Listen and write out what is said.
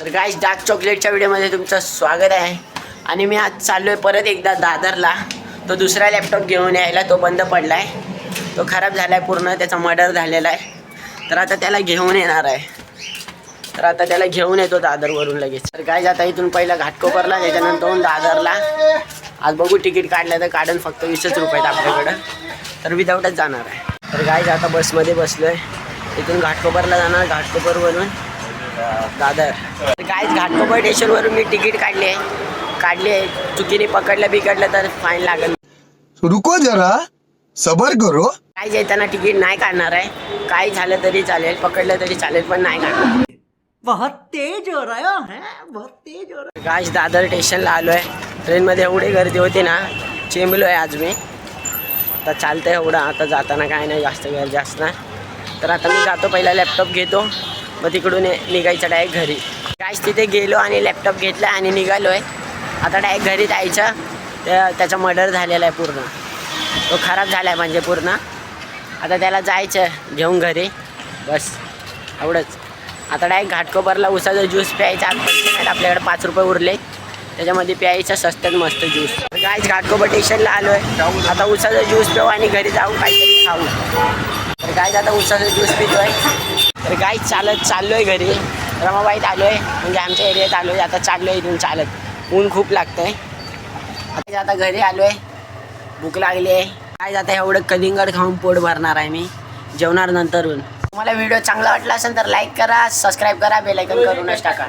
तर guys dark चॉकलेटच्या व्हिडिओमध्ये तुमचं स्वागत आहे. आणि मी आज चाललो आहे परत एकदा दादरला. तो दुसरा लॅपटॉप घेऊन यायला तो बंद पडला आहे तो खराब झाला आहे पूर्ण त्याचा मर्डर झालेला आहे. तर आता त्याला घेऊन येणार आहे. तर आता त्याला घेऊन येतो दादरवरून लगेच. तर काय आता इथून पहिला घाटकोपरला त्याच्यानंतर दादरला. आज बघू तिकीट काढलं तर काढून फक्त वीसच रुपयेत आपल्याकडं. तर विदाऊटच जाणार आहे. तर काय आता बसमध्ये बसलो आहे इथून घाटकोपरला जाणार घाटकोपरवरून दादर. तर काय घाटकोपर स्टेशनवरून मी तिकीट काढली आहे. काढली आहे. चुकीने पकडलं बिकडलं तर फाईन लागेल. रुको जरा. सबर करो. काय येताना तिकीट नाही काढणार आहे. काय झालं तरी चालेल पकडलं तरी चालेल पण नाही काढणार. बहुत तेज हो रहा है बहुत तेज हो रहा गाश दादर स्टेशनला आलो आहे ट्रेनमध्ये एवढी गर्दी होती ना चेंबलो आहे आज मी. आता चालतंय एवढं. आता जाताना काय नाही जास्त गर्दी असणार तर आता मी जातो पहिला लॅपटॉप घेतो. मग तिकडून ये- निघायचं डायरेक्ट घरी. गाश तिथे गेलो आणि लॅपटॉप घेतला आणि निघालो आहे आता डायरेक्ट घरी जायचं. तर त्याचा मर्डर झालेला आहे पूर्ण. तो खराब झाला आहे म्हणजे पूर्ण. आता त्याला जायचं घेऊन घरी. बस. एवढंच. आता डायरेक्ट घाटकोपरला उसाचा ज्यूस प्यायचा. आपल्याकडे पाच रुपये उरले. त्याच्यामध्ये प्यायचं स्वस्तात मस्त ज्यूस काय घाटकोपर स्टेशनला आलो आहे आता उसाचा ज्यूस पिऊ आणि घरी जाऊ काहीतरी खाऊ. तर काय आता उसाचा ज्यूस पितोय. तर काय चालत चाललो आहे घरी. रमाबाईत आलो आहे म्हणजे आमच्या एरियात आलो आहे आता चाललो आहे इथून चालत. ऊन खूप लागतं आहे आता आता घरी आलो आहे भूक लागली आहे काय जाता एवढं कलिंगड खाऊन पोट भरणार आहे मी. जेवणार नंतरून. तुम्हाला व्हिडिओ चांगला वाटला असेल तर लाईक करा सबस्क्राईब करा बेलायकन करूनच टाका.